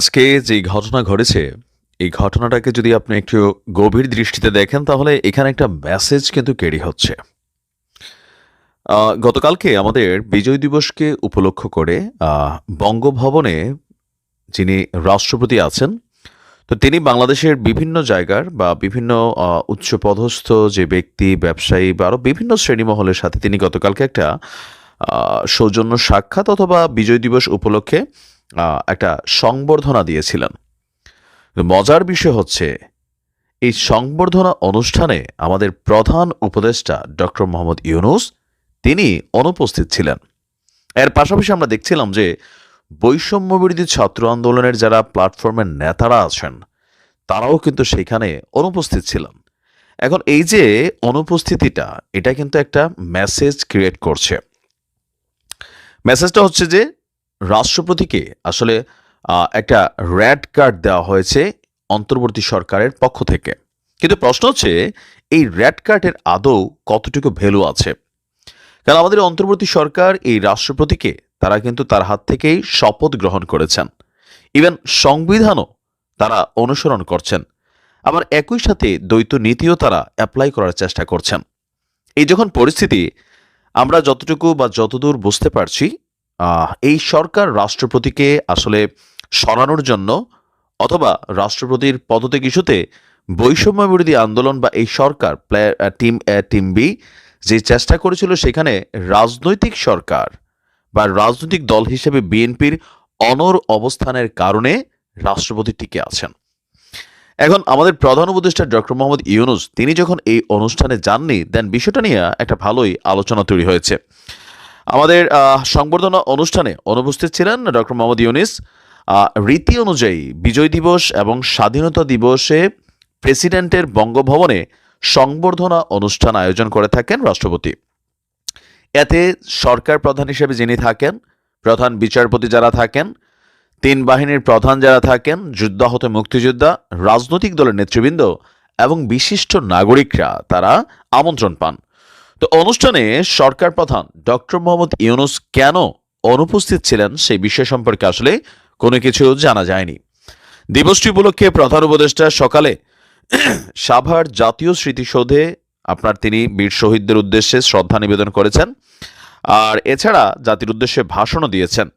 আজকে যে ঘটনা ঘটেছে, এই ঘটনাটাকে যদি আপনি একটু গভীর দৃষ্টিতে দেখেন, তাহলে এখানে একটা মেসেজ কিন্তু ক্যারি হচ্ছে। গতকালকে আমাদের বিজয় দিবসকে উপলক্ষ করে বঙ্গভবনে যিনি রাষ্ট্রপতি আছেন, তো তিনি বাংলাদেশের বিভিন্ন জায়গার বা বিভিন্ন উচ্চপদস্থ যে ব্যক্তি, ব্যবসায়ী বা আরও বিভিন্ন শ্রেণীমহলের সাথে তিনি গতকালকে একটা সৌজন্য সাক্ষাৎ অথবা বিজয় দিবস উপলক্ষে একটা সংবর্ধনা দিয়েছিলেন। মজার বিষয় হচ্ছে, এই সংবর্ধনা অনুষ্ঠানে আমাদের প্রধান উপদেষ্টা ডক্টর মোহাম্মদ ইউনুস তিনি অনুপস্থিত ছিলেন। এর পাশাপাশি আমরা দেখছিলাম যে বৈষম্য বিরোধী ছাত্র আন্দোলনের যারা প্ল্যাটফর্মের নেতারা আছেন, তারাও কিন্তু সেখানে অনুপস্থিত ছিলেন। এখন এই যে অনুপস্থিতিটা, এটা কিন্তু একটা মেসেজ ক্রিয়েট করছে। মেসেজটা হচ্ছে যে রাষ্ট্রপতিকে আসলে একটা র্যাড কার্ড দেওয়া হয়েছে অন্তর্বর্তী সরকারের পক্ষ থেকে। কিন্তু প্রশ্ন হচ্ছে, এই রেড কার্ডের আদৌ কতটুকু ভ্যালু আছে? কারণ আমাদের অন্তর্বর্তী সরকার এই রাষ্ট্রপতিকে তারা কিন্তু তার হাত থেকেই শপথ গ্রহণ করেছেন। ইভেন সংবিধানও তারা অনুসরণ করছেন। আবার একই সাথে দ্বৈত নীতিও তারা অ্যাপ্লাই করার চেষ্টা করছেন। এই যখন পরিস্থিতি, আমরা যতটুকু বা যতদূর বুঝতে পারছি এই সরকার রাষ্ট্রপতিকে আসলে সরানোর জন্য অথবা রাষ্ট্রপতির পদত্যাগ ইস্যুতে বৈষম্য বিরোধী আন্দোলন বা এই সরকার টিম এ, টিম বি যে চেষ্টা করেছিল সেখানে রাজনৈতিক সরকার বা রাজনৈতিক দল হিসেবে বিএনপির অনর অবস্থানের কারণে রাষ্ট্রপতি টিকে আছেন। এখন আমাদের প্রধান উপদেষ্টা ডক্টর মোহাম্মদ ইউনুস তিনি যখন এই অনুষ্ঠানে যাননি দেন বিষয়টা নিয়ে একটা ভালোই আলোচনা তৈরি হয়েছে। আমাদের সংবর্ধনা অনুষ্ঠানে অনুপস্থিত ছিলেন ডক্টর মোহাম্মদ ইউনিস। রীতি অনুযায়ী বিজয় দিবস এবং স্বাধীনতা দিবসে প্রেসিডেন্টের বঙ্গভবনে সংবর্ধনা অনুষ্ঠান আয়োজন করে থাকেন রাষ্ট্রপতি। এতে সরকার প্রধান হিসেবে যিনি থাকেন, প্রধান বিচারপতি যারা থাকেন, তিন বাহিনীর প্রধান যারা থাকেন যুদ্ধাহত মুক্তিযোদ্ধা, রাজনৈতিক দলের নেতৃবৃন্দ এবং বিশিষ্ট নাগরিকরা তারা আমন্ত্রণ পান। তো অনুষ্ঠানে সরকার প্রধান ডক্টর মোহাম্মদ ইউনুস কেন অনুপস্থিত ছিলেন সেই বিষয় সম্পর্কে আসলে কোনো কিছু জানা যায়নি। দিবসটি উপলক্ষে প্রধান উপদেষ্টা সকালে সাভার জাতীয় স্মৃতিসৌধে আপনার তিনি বীর শহীদদের উদ্দেশ্যে শ্রদ্ধা নিবেদন করেছেন আর এছাড়া জাতির উদ্দেশ্যে ভাষণও দিয়েছেন।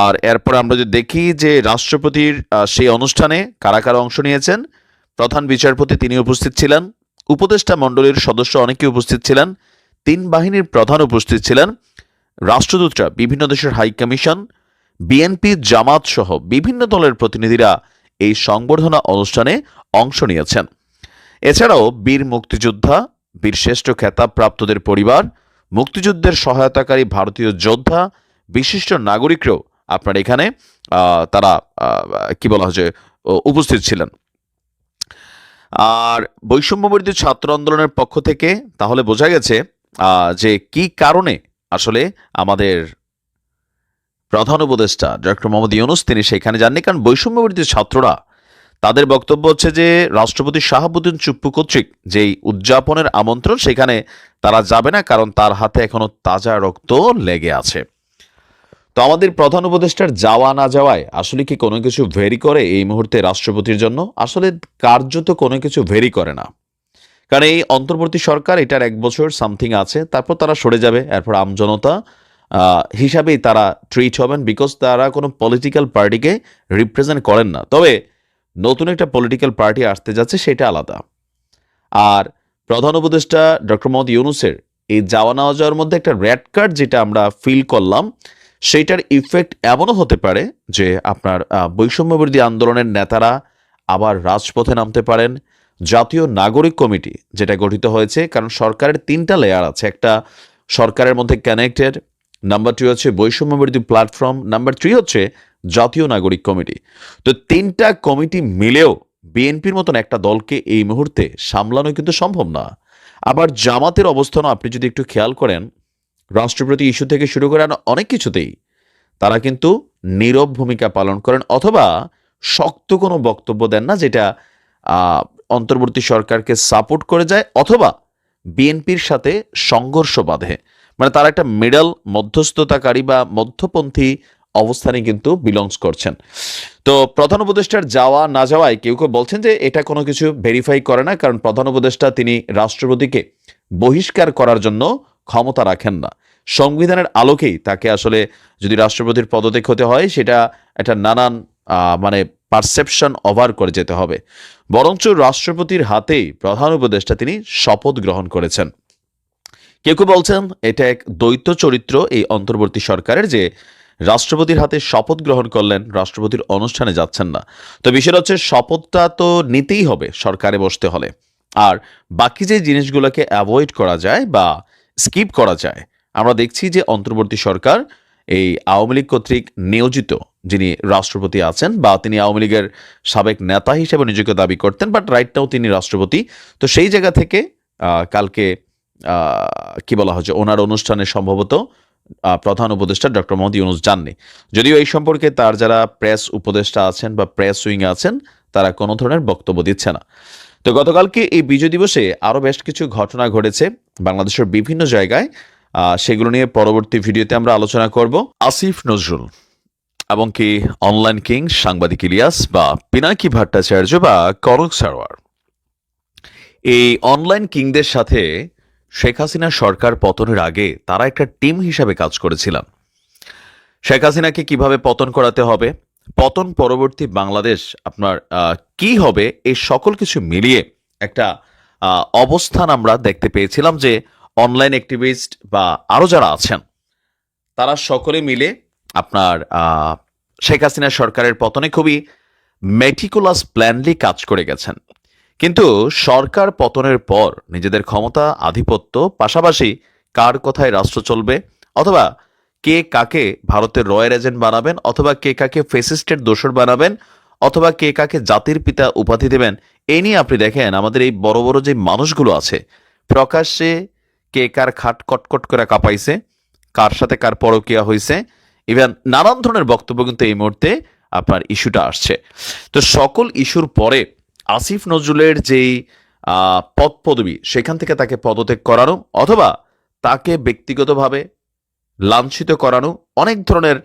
আর এরপর আমরা যদি দেখি যে রাষ্ট্রপতির সেই অনুষ্ঠানে কারা কারা অংশ নিয়েছেন, প্রধান বিচারপতি তিনি উপস্থিত ছিলেন উপদেষ্টা মণ্ডলীর সদস্য অনেকে উপস্থিত ছিলেন, তিন বাহিনীর প্রধান উপস্থিত ছিলেন, রাষ্ট্রদূতরা, বিভিন্ন দেশের হাই কমিশন, বিএনপি, জামাত সহ বিভিন্ন দলের প্রতিনিধিরা এই সংবর্ধনা অনুষ্ঠানে অংশ নিয়েছেন। এছাড়াও বীর মুক্তিযোদ্ধা, বীর শ্রেষ্ঠ খেতাবপ্রাপ্তদের পরিবার, মুক্তিযুদ্ধের সহায়তাকারী ভারতীয় যোদ্ধা, বিশিষ্ট নাগরিকরাও আপনার এখানে তারা কি বলা হচ্ছে উপস্থিত ছিলেন। আর বৈষম্য বিরোধী ছাত্র আন্দোলনের পক্ষ থেকে তাহলে বোঝা গেছে যে কি কারণে আসলে আমাদের প্রধান উপদেষ্টা ডক্টর মোহাম্মদ ইউনুস তিনি সেখানে কারণ বৈষম্য বিরোধী ছাত্ররা, তাদের বক্তব্য হচ্ছে যে রাষ্ট্রপতি শাহাবুদ্দিন চুপ্পু কর্তৃক যেই উদযাপনের আমন্ত্রণ সেখানে তারা যাবে না, কারণ তার হাতে এখনও তাজা রক্ত লেগে আছে। আমাদের প্রধান উপদেষ্টার যাওয়া না যাওয়ায় আসলে কি কোনো কিছু ভেরি করে এই মুহূর্তে রাষ্ট্রপতির জন্য? আসলে কার্যত কোনো কিছু ভেরি করে না। কারণ এই অন্তর্বর্তী সরকার, এটার এক বছর সামথিং আছে, তারপর তারা সরে যাবে, এরপর আমজনতা হিসাবেই তারা ট্রিট হবেন বিকজ তারা কোনো পলিটিক্যাল পার্টিকে রিপ্রেজেন্ট করেন না। তবে নতুন একটা পলিটিক্যাল পার্টি আসতে যাচ্ছে, সেটা আলাদা। আর প্রধান উপদেষ্টা ডক্টর মোহাম্মদ ইউনুসের এই যাওয়া নেওয়া যাওয়ার মধ্যে একটা রেড কার্ড যেটা আমরা ফিল করলাম সেইটার ইফেক্ট এমনও হতে পারে যে আপনার আহ, বৈষম্য বিরোধী আন্দোলনের নেতারা আবার রাজপথে নামতে পারেন। জাতীয় নাগরিক কমিটি যেটা গঠিত হয়েছে কারণ সরকারের তিনটা লেয়ার আছে। একটা সরকারের মধ্যে কানেক্টেড নাম্বার টু হচ্ছে বৈষম্য বিরোধী প্ল্যাটফর্ম নাম্বার থ্রি হচ্ছে জাতীয় নাগরিক কমিটি। তো তিনটা কমিটি মিলেও বিএনপির মতন একটা দলকে এই মুহূর্তে সামলানো কিন্তু সম্ভব না। আবার জামাতের অবস্থানও আপনি যদি একটু খেয়াল করেন রাষ্ট্রপতি ইস্যু থেকে শুরু করে অনেক কিছুতেই তারা কিন্তু নীরব ভূমিকা পালন করেন অথবা শক্ত কোনো বক্তব্য দেন না যেটা অন্তর্বর্তী সরকারকে সাপোর্ট করে যায় অথবা বিএনপির সাথে সংঘর্ষ বাঁধে। মানে তারা একটা মিডল মধ্যস্থতাকারী বা মধ্যপন্থী অবস্থানে কিন্তু বিলংস করছেন। তো প্রধান উপদেষ্টার যাওয়া না যাওয়ায় কেউ কেউ বলছেন যে এটা কোনো কিছু ভেরিফাই করে না, কারণ প্রধান উপদেষ্টা তিনি রাষ্ট্রপতিকে বহিষ্কার করার জন্য ক্ষমতা রাখেন না। সংবিধানের আলোকেই তাকে আসলে যদি রাষ্ট্রপতির পদত্যাগ হতে হয়, সেটা একটা নানান মানে পারসেপশন ওভার করে যেতে হবে। বরঞ্চ রাষ্ট্রপতির হাতেই প্রধান উপদেষ্টা তিনি শপথ গ্রহণ করেছেন। কেউ কেউ বলছেন, এটা এক দ্বৈত চরিত্র এই অন্তর্বর্তী সরকারের যে রাষ্ট্রপতির হাতে শপথ গ্রহণ করলেন, রাষ্ট্রপতির অনুষ্ঠানে যাচ্ছেন না। তো বিষয়টা হচ্ছে, শপথটা তো নিতেই হবে সরকারে বসতে হলে। আর বাকি যে জিনিসগুলোকে অ্যাভয়েড করা যায় বা স্কিপ করা যায়, আমরা দেখছি যে অন্তর্বর্তী সরকার এই আওয়ামী লীগ কর্তৃক নিয়োজিত যিনি রাষ্ট্রপতি আছেন বা তিনি আওয়ামী লীগের সাবেক নেতা হিসেবে নিজেকে দাবি করতেন বাট রাইট নাও তিনি রাষ্ট্রপতি। তো সেই জায়গা থেকে কালকে কি বলা হচ্ছে ওনার অনুষ্ঠানে সম্ভবত প্রধান উপদেষ্টা ডক্টর মোহাম্মদ ইউনুস যাননি। যদিও এই সম্পর্কে তার যারা প্রেস উপদেষ্টা আছেন বা প্রেস উইং আছেন, তারা কোনো ধরনের বক্তব্য দিচ্ছে না। তো গতকালকে এই বিজয় দিবসে আরও বেশ কিছু ঘটনা ঘটেছে বাংলাদেশের বিভিন্ন জায়গায়। সেগুলো নিয়ে পরবর্তী ভিডিওতে আমরা আলোচনা করব। আসিফ নজরুল এবং কি অনলাইন কিং সাংবাদিক ইলিয়াস বা পিনাকি ভট্টাচার্য বা করক সারোয়ার। এই অনলাইন কিংদের সাথে শেখ হাসিনা সরকার পতনের আগে তারা একটা টিম হিসাবে কাজ করেছিলাম। শেখ হাসিনাকে কীভাবে পতন করাতে হবে পতন পরবর্তী বাংলাদেশ আপনার কি হবে এই সকল কিছু মিলিয়ে একটা অবস্থান আমরা দেখতে পেয়েছিলাম যে অনলাইন অ্যাক্টিভিস্ট বা আরও যারা আছেন, তারা সকলে মিলে আপনার শেখ হাসিনা সরকারের পতনে খুবই মেটিকুলাস প্ল্যানলি কাজ করে গেছেন। কিন্তু সরকার পতনের পর নিজেদের ক্ষমতা, আধিপত্য পাশাপাশি কার কথায় রাষ্ট্র চলবে অথবা কে কাকে ভারতের রয়্যাল এজেন্ট বানাবেন অথবা কে কাকে ফেসিস্টের দোষর বানাবেন অথবা কে কাকে জাতির পিতা উপাধি দেবেন এই নিয়ে আপনি দেখেন আমাদের এই বড় বড় যে মানুষগুলো আছে, প্রকাশ্যে কে কার খাট কটকট করে কাঁপাইছে, কার সাথে কার পরকিয়া হয়েছে ইভেন নানান ধরনের বক্তব্য কিন্তু এই মুহূর্তে আপনার ইস্যুটা আসছে। তো সকল ইস্যুর পরে আসিফ নজরুলের যেই পদ পদবি সেখান থেকে তাকে পদত্যাগ করানো অথবা তাকে ব্যক্তিগতভাবে লাঞ্ছিত করানো অনেক ধরনের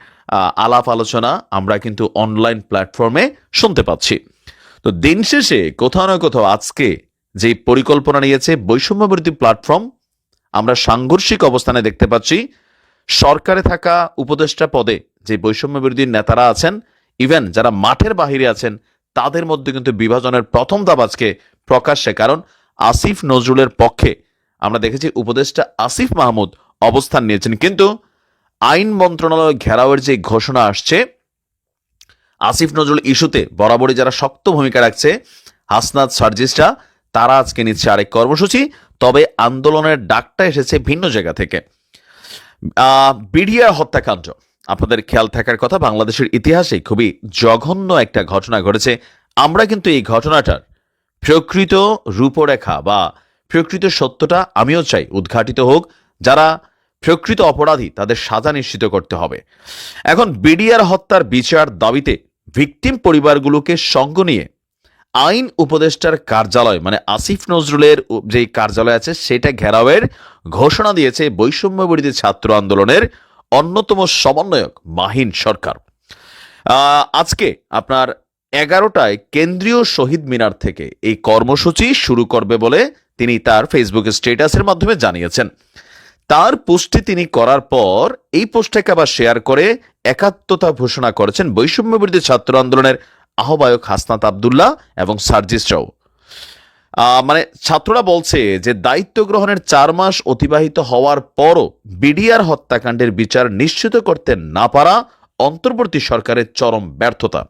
আলাপ আলোচনা আমরা কিন্তু অনলাইন প্ল্যাটফর্মে শুনতে পাচ্ছি। তো দিন শেষে কোথাও না কোথাও আজকে যে পরিকল্পনা নিয়েছে বৈষম্যবিরোধী প্ল্যাটফর্ম, আমরা সাংঘর্ষিক অবস্থানে দেখতে পাচ্ছি। সরকারে থাকা উপদেষ্টা পদে যে বৈষম্য বিরোধী নেতারা আছেন, ইভেন যারা মাঠের বাহিরে আছেন, তাদের মধ্যে কিন্তু বিভাজনের প্রথম দাব আজকে প্রকাশ্যে। কারণ আসিফ নজরুলের পক্ষে আমরা দেখেছি উপদেষ্টা আসিফ মাহমুদ অবস্থান নিয়েছেন। কিন্তু আইন মন্ত্রণালয় ঘেরাওয়ের যে ঘোষণা আসছে, আসিফ নজরুল ইস্যুতে বরাবরই যারা শক্ত ভূমিকা রাখছে, হাসনাত সার্জিসরা, তারা আজকে নিচ্ছে আরেক কর্মসূচি। তবে আন্দোলনের ডাকটা এসেছে ভিন্ন জায়গা থেকে। বিডিআর হত্যাকাণ্ড। আপনাদের খেয়াল থাকার কথা, বাংলাদেশের ইতিহাসে খুবই জঘন্য একটা ঘটনা ঘটেছে। আমরা কিন্তু এই ঘটনাটার প্রকৃত রূপরেখা বা প্রকৃত সত্যটা আমিও চাই উদ্ঘাটিত হোক। যারা প্রকৃত অপরাধী তাদের সাজা নিশ্চিত করতে হবে। এখন বিডিআর হত্যার বিচার দাবিতে ভিকটিম পরিবারগুলোকে সঙ্গ নিয়ে আইন উপদেষ্টার কার্যালয় মানে আসিফ নজরুলের যে কার্যালয় আছে সেটা ঘেরাওয়ের ঘোষণা দিয়েছে বৈষম্য বিরোধী ছাত্র আন্দোলনের অন্যতম সমন্বয়ক মাহিন সরকার। আজকে আপনার এগারোটায় কেন্দ্রীয় শহীদ মিনার থেকে এই কর্মসূচি শুরু করবে বলে তিনি তার ফেসবুক স্ট্যাটাসের মাধ্যমে জানিয়েছেন। তার পোস্টটি তিনি করার পর এই পোস্টটাকে আবার শেয়ার করে একাত্মতা ঘোষণা করেছেন বৈষম্য বিরোধী ছাত্র আন্দোলনের আহ্বায়ক হাসনাত আবদুল্লাহ এবং সার্জিসরাও আহ, মানে ছাত্ররা বলছে যে দায়িত্ব গ্রহণের চার মাস অতিবাহিত হওয়ার পরও বিডিআর হত্যাকাণ্ডের বিচার নিশ্চিত করতে না পারা অন্তর্বর্তী সরকারের চরম ব্যর্থতা।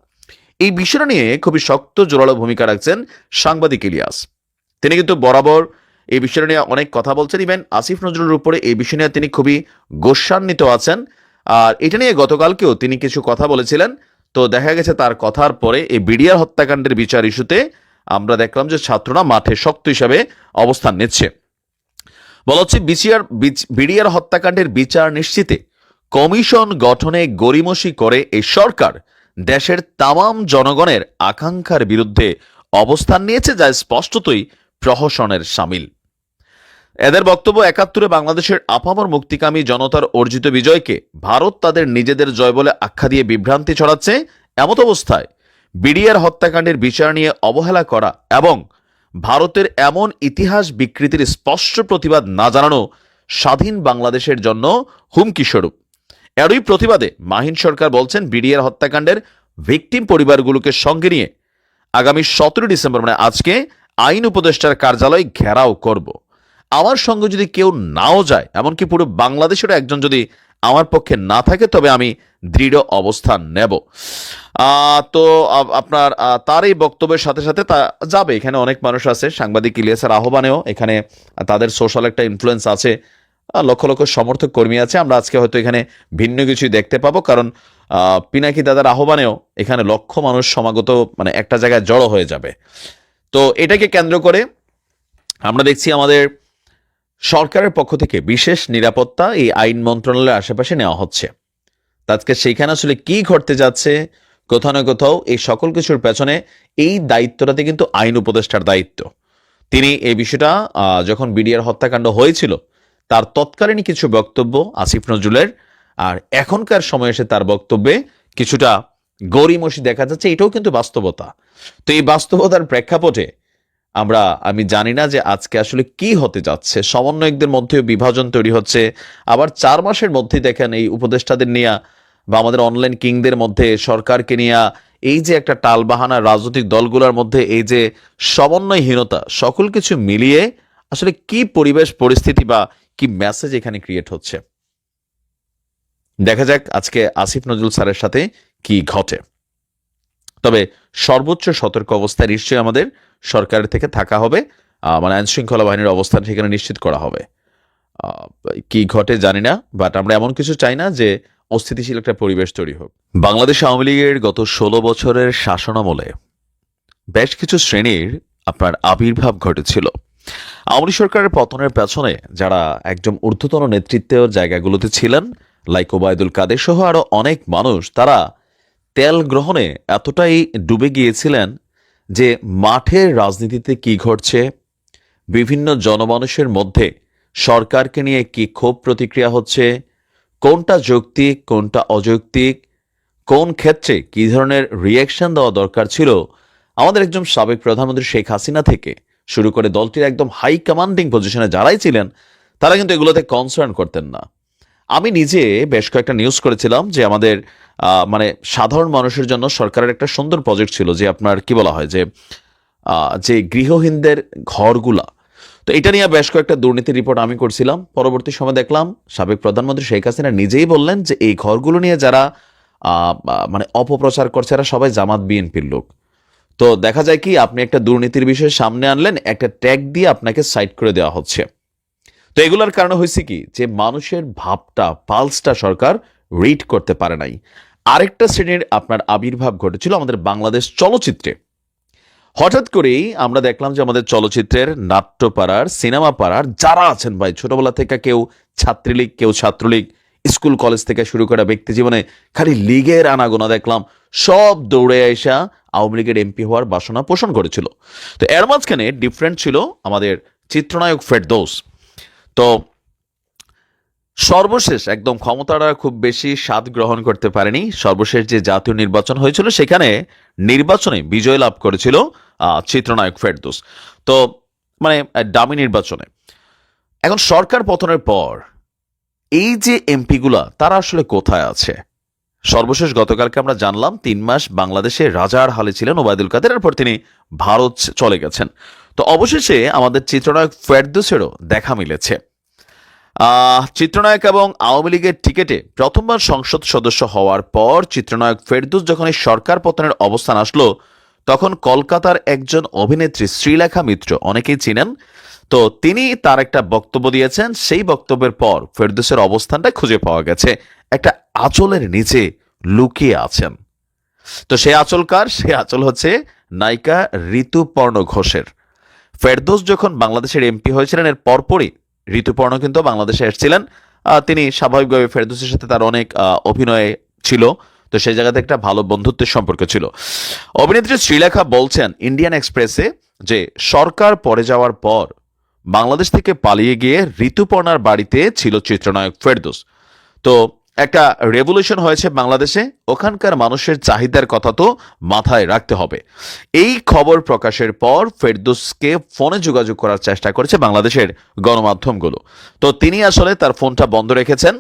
এই বিষয়টা নিয়ে খুবই শক্ত জোরালো ভূমিকা রাখছেন সাংবাদিক ইলিয়াস। তিনি কিন্তু বরাবর এই বিষয়টা নিয়ে অনেক কথা বলছেন। ইভেন আসিফ নজরুলের উপরে এই বিষয় নিয়ে তিনি খুবই গোস্বান্বিত আছেন। আর এটা নিয়ে গতকালকেও তিনি কিছু কথা বলেছিলেন। তো দেখা গেছে তার কথার পরে এই বিডিআর হত্যাকাণ্ডের বিচার ইস্যুতে আমরা দেখলাম যে ছাত্ররা মাঠে শক্ত হিসাবে অবস্থান নিচ্ছে। বলা হচ্ছে বিসিআর বিডিআর হত্যাকাণ্ডের বিচার নিশ্চিতে কমিশন গঠনে গরিমসি করে এই সরকার দেশের তামাম জনগণের আকাঙ্ক্ষার বিরুদ্ধে অবস্থান নিয়েছে যা স্পষ্টতই প্রহসনের সামিল। এদের বক্তব্য একাত্তরে বাংলাদেশের আপামর মুক্তিকামী জনতার অর্জিত বিজয়কে ভারত তাদের নিজেদের জয় বলে আখ্যা দিয়ে বিভ্রান্তি ছড়াচ্ছে এমত অবস্থায় বিডিআর হত্যাকাণ্ডের বিচার নিয়ে অবহেলা করা এবং ভারতের এমন ইতিহাস বিকৃতির স্পষ্ট প্রতিবাদ না জানানো স্বাধীন বাংলাদেশের জন্য হুমকি স্বরূপ। এরই প্রতিবাদে মাহিন সরকার বলছেন, বিডিআর হত্যাকাণ্ডের ভিকটিম পরিবারগুলোকে সঙ্গে নিয়ে আগামী সতেরো ডিসেম্বর মানে আজকে, আইন উপদেষ্টার কার্যালয় ঘেরাও করব। আমার সঙ্গে যদি কেউ নাও যায়, এমনকি পুরো বাংলাদেশের একজন যদি আমার পক্ষে না থাকে, তবে আমি দৃঢ় অবস্থান নেব। তো আপনার তার এই বক্তব্যের সাথে সাথে তা যাবে। এখানে অনেক মানুষ আছে, সাংবাদিক ইলিয়াসের আহ্বানেও। এখানে তাদের সোশ্যাল একটা ইনফ্লুয়েন্স আছে। লক্ষ লক্ষ সমর্থক কর্মী আছে। আমরা আজকে হয়তো এখানে ভিন্ন কিছুই দেখতে পাবো। কারণ পিনাকি দাদার আহ্বানেও এখানে লক্ষ মানুষ সমাগত মানে একটা জায়গায় জড়ো হয়ে যাবে। তো এটাকে কেন্দ্র করে আমরা দেখছি আমাদের সরকারের পক্ষ থেকে বিশেষ নিরাপত্তা এই আইন মন্ত্রণালয়ের আশেপাশে নেওয়া হচ্ছে। আজকে সেইখানে আসলে কি ঘটতে যাচ্ছে, কোথাও না কোথাও এই সকল কিছুর পেছনে এই দায়িত্বটাতে কিন্তু আইন উপদেষ্টার দায়িত্ব। তিনি এই বিষয়টা যখন বিডিআর হত্যাকাণ্ড হয়েছিল, তার তৎকালীন কিছু বক্তব্য আসিফ নজরুলের, আর এখনকার সময় এসে তার বক্তব্যে কিছুটা গরিমসি দেখা যাচ্ছে, এটাও কিন্তু বাস্তবতা। তো এই বাস্তবতার প্রেক্ষাপটে আমরা, আমি জানি না যে আজকে আসলে কি হতে যাচ্ছে। সমন্বয়কদের মধ্যেও বিভাজন তৈরি হচ্ছে। আবার চার মাসের মধ্যেই দেখেন এই উপদেষ্টাদের নিয়ে বা আমাদের অনলাইন কিংদের মধ্যে, সরকারকে নিয়ে এই যে একটা টালবাহানা রাজনৈতিক দলগুলোর মধ্যে এই যে সমন্বয়হীনতা, সকল কিছু মিলিয়ে আসলে কি পরিবেশ, পরিস্থিতি বা কি মেসেজ এখানে ক্রিয়েট হচ্ছে? দেখা যাক আজকে আসিফ নজরুল স্যারের সাথে কি ঘটে। তবে সর্বোচ্চ সতর্ক অবস্থায় নিশ্চয়ই আমাদের সরকারের থেকে থাকা হবে। মানে আইন শৃঙ্খলা বাহিনীর অবস্থান সেখানে নিশ্চিত করা হবে। কি ঘটে জানি না বাট আমরা এমন কিছু চাই না যে অস্থিতিশীল একটা পরিবেশ তৈরি হোক। বাংলাদেশ আওয়ামী লীগের গত ষোলো বছরের শাসনামলে বেশ কিছু শ্রেণির আপনার আবির্ভাব ঘটেছিল। আওয়ামী সরকারের পতনের পেছনে যারা একদম ঊর্ধ্বতন নেতৃত্বের জায়গাগুলোতে ছিলেন লাইক ওবায়দুল কাদের সহ আরও অনেক মানুষ, তারা তেল গ্রহণে এতটাই ডুবে গিয়েছিলেন যে মাঠের রাজনীতিতে কি ঘটছে, বিভিন্ন জনমানুষের মধ্যে সরকারকে নিয়ে কি ক্ষোভ প্রতিক্রিয়া হচ্ছে, কোনটা যৌক্তিক, কোনটা অযৌক্তিক, কোন ক্ষেত্রে কি ধরনের রিয়াকশন দেওয়া দরকার ছিল, আমাদের একজন সাবেক প্রধানমন্ত্রী শেখ হাসিনা থেকে শুরু করে দলটির একদম হাই কমান্ডিং পজিশনে যারাই ছিলেন, তারা কিন্তু এগুলোতে কনসার্ন করতেন না। আমি নিজে বেশ কয়েকটা নিউজ করেছিলাম যে আমাদের মানে সাধারণ মানুষের জন্য সরকারের একটা সুন্দর প্রজেক্ট ছিল যে আপনার কি বলা হয় যে যে গৃহহীনদের ঘরগুলা। তো এটা নিয়ে বেশ কয়েকটা দুর্নীতির রিপোর্ট আমি করছিলাম। পরবর্তী সময় দেখলাম সাবেক প্রধানমন্ত্রী শেখ হাসিনা নিজেই বললেন যে এই ঘরগুলো নিয়ে যারা মানে অপপ্রচার করছে এরা সবাই জামাত বিএনপির লোক। তো দেখা যায় কি আপনি একটা দুর্নীতির বিষয়ে সামনে আনলেন, একটা ট্যাগ দিয়ে আপনাকে সাইড করে দেওয়া হচ্ছে। তো এগুলোর কারণে হয়েছে কি? যে মানুষের ভাবটা পালসটা সরকার রিড করতে পারে নাই। আরেকটা শ্রেণির আপনার আবির্ভাব ঘটেছিল আমাদের বাংলাদেশ চলচ্চিত্রে। হঠাৎ করেই আমরা দেখলাম যে আমাদের চলচ্চিত্রের নাট্যপাড়ার সিনেমা পাড়ার যারা আছেন ভাই, ছোটবেলা থেকে কেউ ছাত্রলীগ কেউ ছাত্রলীগ, স্কুল, কলেজ থেকে শুরু করা ব্যক্তি জীবনে খালি লীগের আনাগোনা দেখলাম। সব দৌড়ে আসা আওয়ামী লীগের এমপি হওয়ার বাসনা পোষণ করেছিল। তো এর মাঝখানে ডিফারেন্ট ছিল আমাদের চিত্রনায়ক ফেরদৌস। তো সর্বশেষ, একদম ক্ষমতাটা খুব বেশি স্বাদ গ্রহণ করতে পারেনি, সর্বশেষ যে জাতীয় নির্বাচন হয়েছিল সেখানে নির্বাচনে বিজয় লাভ করেছিল চিত্রনায়ক ফেরদৌস। তো মানে ডামি নির্বাচনে। এখন সরকার পতনের পর, এই যে এমপিগুলা, তারা আসলে কোথায় আছে? সর্বশেষ গতকালকে আমরা জানলাম, তিন মাস বাংলাদেশে রাজার হালে ছিলেন ওবায়দুল কাদের, এরপর তিনি ভারত চলে গেছেন। তো অবশেষে আমাদের চিত্রনায়ক ফেরদৌসেরও দেখা মিলেছে। চিত্রনায়ক এবং আওয়ামী লীগের টিকেটে প্রথমবার সংসদ সদস্য হওয়ার পর চিত্রনায়ক ফেরদৌস যখন এই সরকার পতনের অবস্থান আসলো, তখন কলকাতার একজন অভিনেত্রী শ্রীলেখা মিত্র, অনেকেই চিনেন। তো তিনি তার একটা বক্তব্য দিয়েছেন, সেই বক্তব্যের পর ফেরদৌসের অবস্থানটা খুঁজে পাওয়া গেছে। একটা আঁচলের নিচে লুকিয়ে আছেন। তো সে আঁচল কার? সে আঁচল হচ্ছে নায়িকা ঋতুপর্ণ ঘোষের। ফেরদৌস যখন বাংলাদেশের এমপি হয়েছিলেন, এর পরপরই ঋতুপর্ণ কিন্তু বাংলাদেশে এসেছিলেন। তিনি স্বাভাবিকভাবে ফেরদুসের সাথে তার অনেক অভিনয়ে ছিল। তো সেই জায়গাতে একটা ভালো বন্ধুত্বের সম্পর্ক ছিল। অভিনেত্রী শ্রীলেখা বলছেন ইন্ডিয়ান এক্সপ্রেসে যে সরকার পরে যাওয়ার পর বাংলাদেশ থেকে পালিয়ে গিয়ে ঋতুপর্ণার বাড়িতে ছিল চিত্রনায়ক ফেরদোস। তো একটা রেভলিউশন হয়েছে বাংলাদেশে, ওখানকার মানুষের চাহিদার কথা তো মাথায় রাখতে হবে। এই খবর প্রকাশের পর ফেরদৌসকে ফোনে যোগাযোগ করার চেষ্টা করেছে বাংলাদেশের গণমাধ্যমগুলো। তো তিনি আসলে তার ফোনটা বন্ধ রেখেছেন।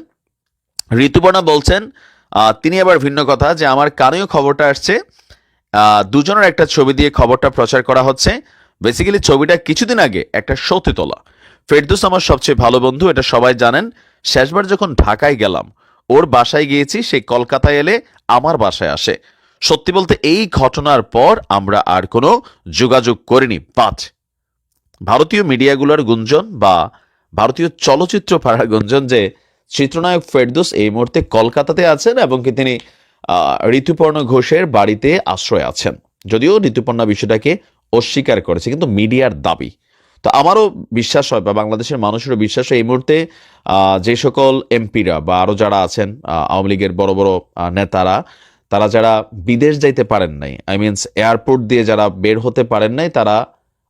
ঋতুপর্ণা বলছেন তিনি আবার ভিন্ন কথা যে আমার কানেও খবরটা আসছে। দুজনের একটা ছবি দিয়ে খবরটা প্রচার করা হচ্ছে। বেসিক্যালি ছবিটা কিছুদিন আগে একটা শোতে তোলা। ফেরদৌস আমার সবচেয়ে ভালো বন্ধু, এটা সবাই জানেন। শেষবার যখন ঢাকায় গেলাম ওর বাসায় গিয়েছি, সে কলকাতায় এলে আমার বাসায় আসে। সত্যি বলতে এই ঘটনার পর আমরা আর কোনো যোগাযোগ করিনি। পাঁচ, ভারতীয় মিডিয়াগুলোর গুঞ্জন বা ভারতীয় চলচ্চিত্র পাড়ার গুঞ্জন যে চিত্রনায়ক ফেরদৌস এই মুহূর্তে কলকাতাতে আছেন এবং কি তিনি ঋতুপর্ণ ঘোষের বাড়িতে আশ্রয় আছেন। যদিও ঋতুপর্ণা বিষয়টাকে অস্বীকার করেছে, কিন্তু মিডিয়ার দাবি তো আমারও বিশ্বাস হয় বা বাংলাদেশের মানুষেরও বিশ্বাস হয় এই মুহূর্তে যে সকল এমপিরা বা আরও যারা আছেন আওয়ামী লীগের বড় বড় নেতারা, তারা যারা বিদেশ যাইতে পারেন নাই আই মিনস এয়ারপোর্ট দিয়ে যারা বের হতে পারেন নাই, তারা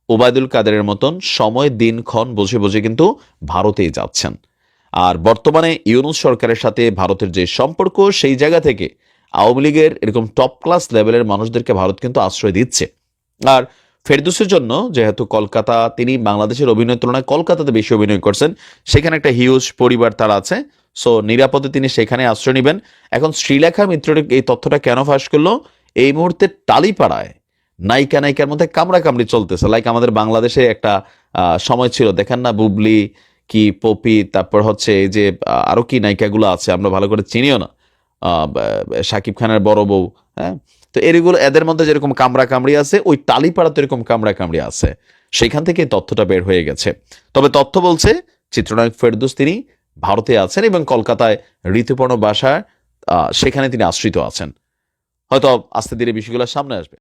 ওবায়দুল কাদেরের মতন সময় দিনক্ষণ বসে বসে কিন্তু ভারতেই যাচ্ছেন। আর বর্তমানে ইউনুস সরকারের সাথে ভারতের যে সম্পর্ক, সেই জায়গা থেকে আওয়ামী লীগের এরকম টপ ক্লাস লেভেলের মানুষদেরকে ভারত কিন্তু আশ্রয় দিচ্ছে। আর ফেরদুসের জন্য যেহেতু কলকাতা তিনি বাংলাদেশের অভিনয়ের তুলনায় কলকাতাতে বেশি অভিনয় করছেন সেখানে একটা হিউজ পরিবার তার আছে। সো নিরাপদে তিনি সেখানে আশ্রয় নেবেন। এখন শ্রীলেখা মিত্রের এই তথ্যটা কেন ফাঁস করল? এই মুহূর্তে টালিপাড়ায় নায়িকা নায়িকার মধ্যে কামড়া কামড়ি চলতেছে। লাইক আমাদের বাংলাদেশে একটা সময় ছিল। দেখেন না বুবলি কি পপি তারপর হচ্ছে এই যে আহ, আরও কি নায়িকাগুলো আছে আমরা ভালো করে চিনিও না। শাকিব খানের বড় বউ হ্যাঁ? তো এরগুলো এদের মধ্যে যেরকম কামড়া কামড়ি আছে, ওই তালিপাড়াতে এরকম কামড়া কামড়ি আছে। সেখান থেকে তথ্যটা বের হয়ে গেছে। তবে তথ্য বলছে, চিত্রনায়ক ফেরদুস তিনি ভারতে আছেন এবং কলকাতায় ঋতুপর্ণ বাসায় সেখানে তিনি আশ্রিত আছেন। হয়তো আস্তে ধীরে বিষয়গুলো সামনে আসবে।